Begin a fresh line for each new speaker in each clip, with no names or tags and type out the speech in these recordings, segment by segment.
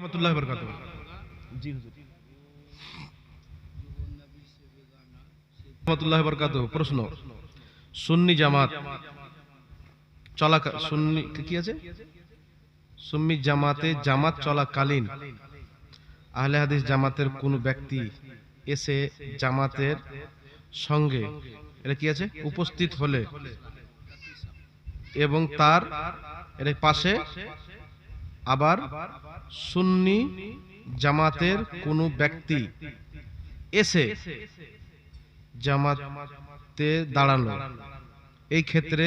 রহমতুল্লাহ বরকাত জি হুজুর। রহমতুল্লাহ বরকাত প্রশ্ন। সুন্নি জামাত চলা সুন্নি কি আছে? সুন্নি জামাতে জামাত চলাকালীন আহলে হাদিস জামাতের কোন ব্যক্তি এসে জামাতের সঙ্গে এটা কি আছে? উপস্থিত হলে এবং তার এর পাশে আবার সুন্নি জামাতের কোনো ব্যক্তি এসে জামাতে দাঁড়ানো এই ক্ষেত্রে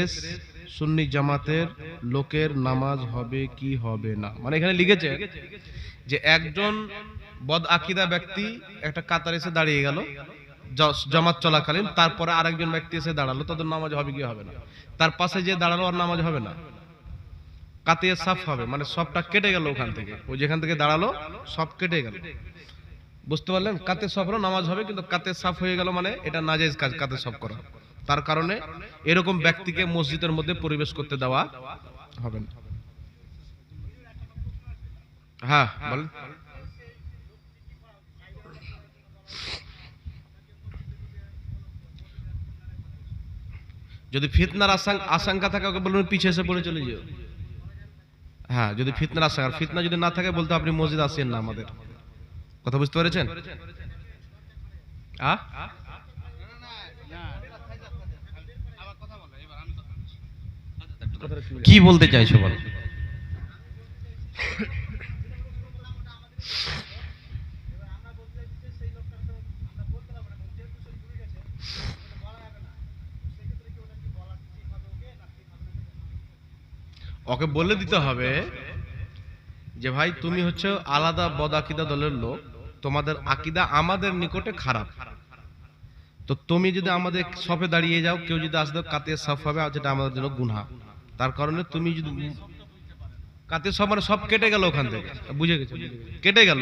সুন্নি জামাতের লোকের নামাজ হবে কি হবে না? মানে এখানে লিখেছে যে একজন বদ আকিদা ব্যক্তি একটা কাতার এসে দাঁড়িয়ে গেল জামাত চলাকালীন, তারপরে আরেকজন ব্যক্তি এসে দাঁড়াল, তাদের নামাজ হবে কি হবে না? তার পাশে যে দাঁড়াল আর নামাজ হবে না। কাতিয়ে সাফ হবে মানে সবটা কেটে গেল ওখান থেকে। ও যেখান থেকে দাঁড়াল, সব কেটে গেল। বুঝতে পারলেন? কাতে সফ হলো, নামাজ হবে, কিন্তু কাতে সাফ হয়ে গেল মানে এটা নাজাইজ কাজ, কাতে সফ করা। তার কারণে এরকম ব্যক্তিকে মসজিদের মধ্যে পরিবেশ করতে দেওয়া হবে না। হ্যাঁ বলেন। যদি ফিতনার আশঙ্কা থাকে, ওকে বলবেন পিছিয়ে এসে পড়ে চলে যেও। হ্যাঁ যদি ফিতনা আসে, আর ফিতনা যদি না থাকে, বলতে আপনি মসজিদ আসেন না আমাদের। কথা বুঝতে পেরেছেন?
কি বলতে চাইছো বলো?
ওকে বলে দিতে হবে যে, ভাই, তুমি হচ্ছে আলাদা বদ আকিদা দলের লোক। তোমাদের আকিদা আমাদের নিকটে খারাপ। তো তুমি যদি আমাদের সফে দাঁড়িয়ে যাও, কেউ যদি আসতে কাতে সফ হবে যেটা আমাদের জন্য গুনা তার কারণে তুমি যদি কাতে সব মানে সব কেটে গেল ওখান থেকে। বুঝে গেছে? কেটে গেল।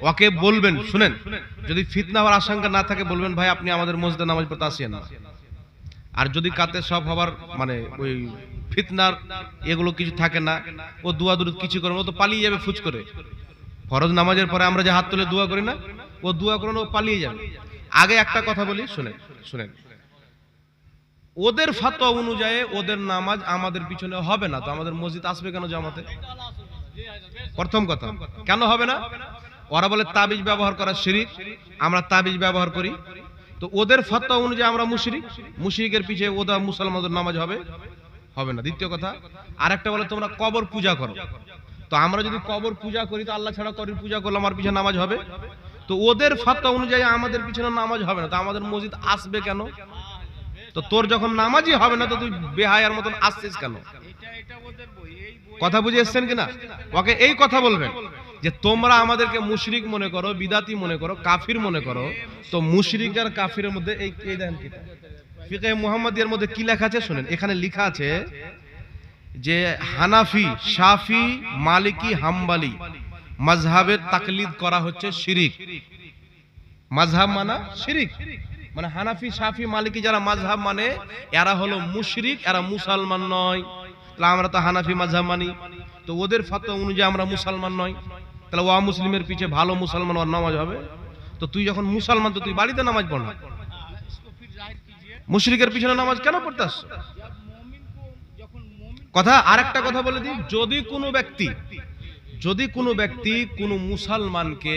ওকে বলবেন, শুনেন। যদি ফিতনা হওয়ার আশঙ্কা না থাকে, বলবেন, ভাই, আপনি আমাদের মসজিদে নামাজ পড়তে আসেন না। আর যদি কাতে সব হবার মানে ওই ফিতনার এগুলো কিছু থাকে না ও দুয়া দুরুদ কিছু করে ও তো পালিয়ে যাবে ফুচ করে। ফরজ নামাজের পরে আমরা যে হাত তুলে দোয়া করি না ও দোয়া করে ও পালিয়ে যাবে। আগে একটা কথা বলি শুনেন শুনেন। ওদের ফাতোয়া অনুযায়ী ওদের নামাজ আমাদের পিছনে হবে না তো আমাদের মসজিদ আসবে কেন জামাতে? প্রথম কথা কেন হবে না? ওরা বলে তাবিজ ব্যবহার করা শিরিক আমরা তাবিজ ব্যবহার করি। তো ওদের ফতোয়া অনুযায়ী আমরা মুশরিক। মুশরিকের পিছে ওদা মুসলমানদের নামাজ হবে। হবে না। দ্বিতীয় কথা আর একটা বলে তোমরা কবর পূজা করো। তো আমরা যদি কবর পূজা করি তো আল্লাহ ছাড়া কবর পূজা করলে আমার পিছনে নামাজ হবে। তো ওদের ফতোয়া অনুযায়ী আমাদের পিছনে নামাজ হবে না। তো আমাদের মসজিদ আসবে কেন? তো তোর যখন নামাজই হবে না তো তুই বেহায়ার মতন আসছিস কেন? কথা বুঝে এসছেন কিনা? ওকে এই কথা বলবেন। যে তোমরা আমাদেরকে মুশরিক মনে করো, বিদাতি মনে করো, কাফির মনে করো, তো মুশরিক আর কাফিরের মধ্যে এই এই দেখেন কি ফিকে মুহাম্মাদিয়ার মধ্যে কি লেখা আছে শুনেন, এখানে লেখা আছে যে হানাফি, শাফি, মালিকি, হাম্বালি মাযহাবের তাকলিদ করা হচ্ছে শিরিক। মাযহাব মানা শিরিক? মানে হানাফি, শাফি, মালিকি যারা মাযহাব মানে এরা হলো মুশরিক, এরা মুসলমান নয়। তাহলে আমরা তো হানাফি মাযহাব মানি। তো ওদের ফতোয়া অনুযায়ী আমরা মুসলমান নয় তাহলে ওয়া মুসলিমের পিছে ভালো মুসলমান ওর নামাজ হবে। তো তুই যখন মুসলমান, তো তুই বাড়িতে নামাজ পড় না। মুশরিকের পিছনে নামাজ কেন পড়তে আসছো? কথা আর একটা কথা বলে দিই, যদি কোনো ব্যক্তি, যদি কোনো ব্যক্তি কোনো মুসলমানকে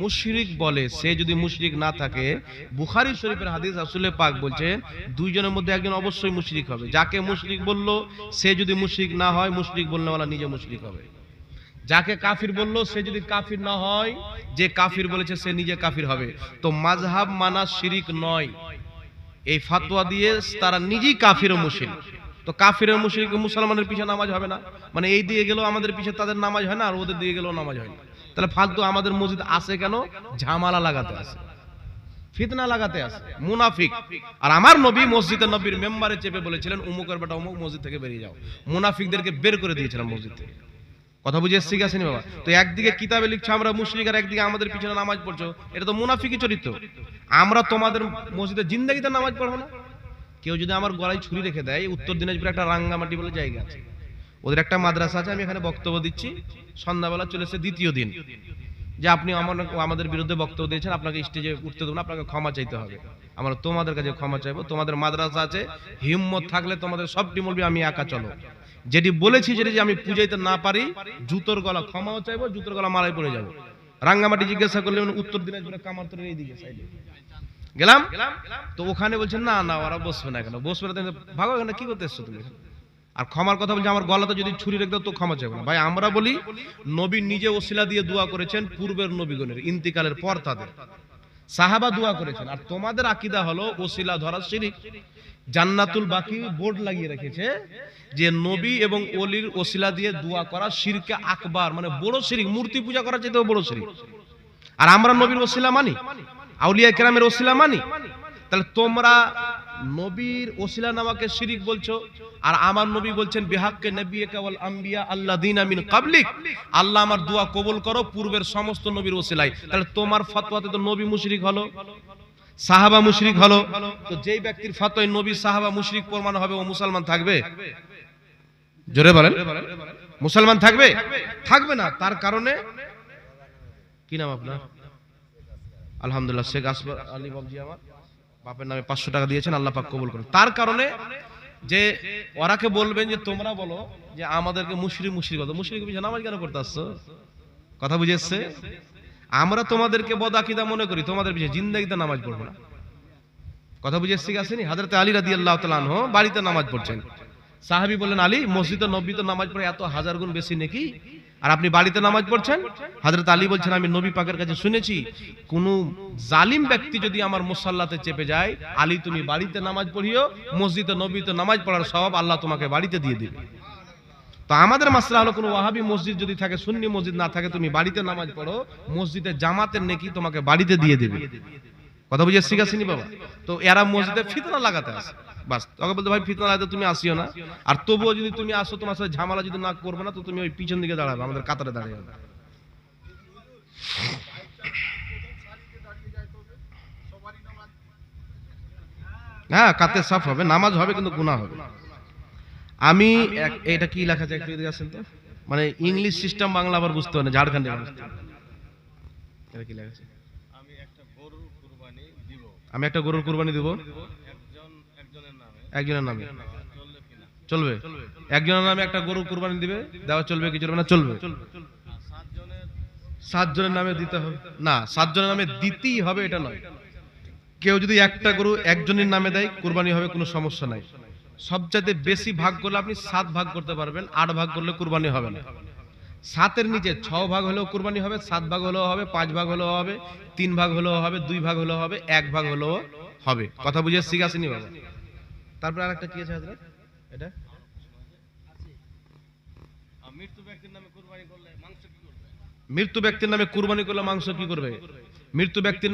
মুশরিক বলে, সে যদি মুশরিক না থাকে, বুখারী শরীফের হাদিস রাসূলে পাক বলছেন দুইজনের মধ্যে একজন অবশ্যই মুশরিক হবে। যাকে মুশরিক বলল, সে যদি মুশরিক না হয়, মুশরিক বলনেওয়ালা নিজে মুশরিক হবে। যাকে কাফির বলল, সে যদি কাফির না হয়, যে কাফির বলেছে সে নিজে কাফির হবে। তো মাযহাব মানা শিরিক নয়। এই ফাতোয়া দিয়ে তারা নিজেই কাফির ও মুশরিক। তো কাফির ও মুশরিক মুসলমানের পিছে নামাজ হবে না। মানে এই দিয়ে গেলেও আমাদের পিছে তাদের নামাজ হয় না, আর ওদের দিয়ে গেলেও নামাজ হয় না। তাহলে ফালতু আমাদের মসজিদ আসে কেন? ঝামালা লাগাতে আসে ফিতনা লাগাতে আসে মুনাফিক। আর আমার নবী মসজিদের নবীর মেম্বারে চেপে বলেছিলেন, উমুকের বেটা, উমুক মসজিদ থেকে বেরিয়ে যাও। মুনাফিকদেরকে বের করে দিয়েছিলাম মসজিদ থেকে। কথা বুঝে এসছি গেছেনি বাবা। তো একদিকে কিতাবে লিখছো, আমরা মুশরিক, আর একদিকে আমাদের পিছনে নামাজ পড়ছো। এটা তো মুনাফিকি চরিত্র। আমরা তোমাদের মসজিদে জিন্দাগিতে নামাজ পড়ব না। কেউ যদি আমার গলায় ছুরি রেখে দেয়, উত্তর দিনাজপুরে একটা রাঙ্গামাটি বলে জায়গা আছে। ওদের একটা মাদ্রাসা আছে, আমি এখানে বক্তব্য দিচ্ছি। সন্ধ্যাবেলা চলেছে দ্বিতীয় দিন। যে আপনি আমার, আমাদের বিরুদ্ধে বক্তব্য দিয়েছেন, আপনাকে স্টেজে উঠতে দেবো আপনাকে ক্ষমা চাইতে হবে। আমরা তোমাদের কাছে ক্ষমা চাইব। তোমাদের মাদ্রাসা আছে, হিম্মত থাকলে তোমাদের সবটি বলবি, আমি একা চলো। যেটি বলেছি যেটি যে আমি পুজাইতে না পারি, জুতোর গলা ক্ষমাও চাইব, জুতোর গলা মারাই পড়ে যাব। রাঙ্গামাটি জিজ্ঞাসা করলে উত্তর দিনাজপুরে কামারতরের এইদিকে সাইডে গেলাম? তো ওখানে বলছেন, না না, ওরা বসবে না কেন বসবে না ভাগো, এখানে কি করতে এসছো তুমি? আর ক্ষমার কথা বলছে, আমার গলাতে যদি ছুরি রেখে তো ক্ষমা চাইব না। ভাই, আমরা বলি, নবী নিজে ওসিলা দিয়ে দোয়া করেছেন পূর্বের নবীগণের, ইন্তিকালের পর তাদের। সাহাবা দোয়া করেছেন। আর তোমাদের আকিদা হলো ওসিলা ধরা শিরিক জান্নাতুল বাকি বোর্ড লাগিয়ে রেখেছে যে নবী এবং অলির ওসিলা দিয়ে দোয়া করা শিরকে আকবার মানে বড় শিরিক মূর্তি পূজা করার চাইতেও বড় শিরিক আর আমরা নবীর ওসিলা মানি, আউলিয়া কেরামের ওসিলা মানি। তাহলে তোমরা নবীর ওসিলা নামাকে শিরিক বলছো, আর আমার নবী বলছেন, বিহাক্কে নবী কেবল আম্বিয়া আল্লাহ দিন আমিন কাবলিক। আল্লাহ আমার দোয়া কবুল করো, পূর্বের সমস্ত নবীর ওসিলাই তাহলে তোমার ফতোয়াতে তো নবী মুশরিক হলো, সাহাবা মুশরিক হলো। তো যেই ব্যক্তির ফতোয় নবী, সাহাবা মুশরিক প্রমাণ হবে, ও মুসলমান থাকবে? জোরে বলেন। মুসলমান থাকবে? থাকবে না, তার কারণে কি নাম আপনার? আলহামদুলিল্লাহ, শেখ আসবার আলী বাবজি আমার। বাপের নামে পাঁচশো টাকা দিয়েছেন, আল্লাহ পাক কবুল করেন। তার কারণে যে ওরাকে বলবেন যে, তোমরা বলো যে, আমাদেরকে মুশরিক মুশরিক কথা মুশরিক পিছনে নামাজ কেন করতে আসছো কথা বুঝে এসছে? আমরা তোমাদেরকে বদাকিদা মনে করি, তোমাদের পিছিয়ে জিন্দাগিতে নামাজ পড়ব না। কথা বুঝে এসছে আসেনি? হাজরতে আলী রাদি আল্লাহ তালাহ বাড়িতে নামাজ পড়ছেন। সাহাবি বললেন, আলী, মসজিদে নব্বীতে নামাজ পড়ে এত হাজার গুণ বেশি নাকি? আর আপনি বাড়িতে নামাজ পড়ছেন? হাজরত আলী বলছেন, আমি নবী পাকের কাছে শুনেছি, কোন জালিম ব্যক্তি যদি আমার মুসাল্লাতে চেপে যায়, আলী তুমি বাড়িতে নামাজ পড়িও, মসজিদে নবীতে নামাজ পড়ার স্বভাব আল্লাহ তোমাকে বাড়িতে দিয়ে দিবে। তো আমাদের মাসলা হলো, কোনো ওয়াহাবি মসজিদ যদি থাকে, সুন্নি মসজিদ না থাকে, তুমি বাড়িতে নামাজ পড়ো, মসজিদে জামাতের নেকি তোমাকে বাড়িতে দিয়ে দেবে। কথা বুঝে শিখাসিনি বাবা? তো এরা মসজিদে ফিতনা লাগাতে আসে। বাস। তোকে বলতে ভাই ফিতনা লাগাতে তুমি আসিও না। আর তবুও যদি তুমি আসো তোমার সাথে ঝামেলা যদি না করবে না তো তুমি ওই পিছন দিকে দাঁড়াবে আমাদের কাতারে দাঁড়িয়ে হ্যাঁ কাতে সাফ হবে নামাজ হবে কিন্তু গুনাহ হবে। আমি এটা কি লেখা আছে একটু এদিকে আসেন তো? মানে ইংলিশ সিস্টেম বাংলা আবার বুঝতে হবে না ঝাড়খণ্ডে এটা কি লেখা আছে?
আমি একটা গরুর কুরবানি দিব।
আমি একটা গরুর কুরবানি দেব।
একজনের নামে।
চলবে একজনের নামে একটা গরু কুরবানি দিবে দেওয়া চলবে কি চলবে না চলবে।
সাতজনের
নামে দিতে হবে। না সাতজনের নামে দিতেই হবে এটা নয়। কেউ যদি একটা গরু একজনের নামে দেয় কুরবানি হবে কোনো সমস্যা নাই। সবচাইতে বেশি ভাগ করলে আপনি সাত ভাগ করতে পারবেন আট ভাগ করলে কুরবানি হবে না। সাতের নিচে ছ ভাগ হলেও কুরবানি হবে সাত ভাগ হলেও হবে পাঁচ ভাগ হলেও হবে তিন ভাগ হলেও হবে দুই ভাগ হলেও হবে এক ভাগ হলেও হবে। কথা বুঝে শিখাসিনি বাবা? তারপর আরেকটা কি আছে হাজরত এটা?
মৃত্যু ব্যক্তির নামে কুরবানি করলে মাংস কি করবে?
মৃত্যু ব্যক্তির নামে কুরবানি করলে মাংস কি করবে? মৃত্যু ব্যক্তির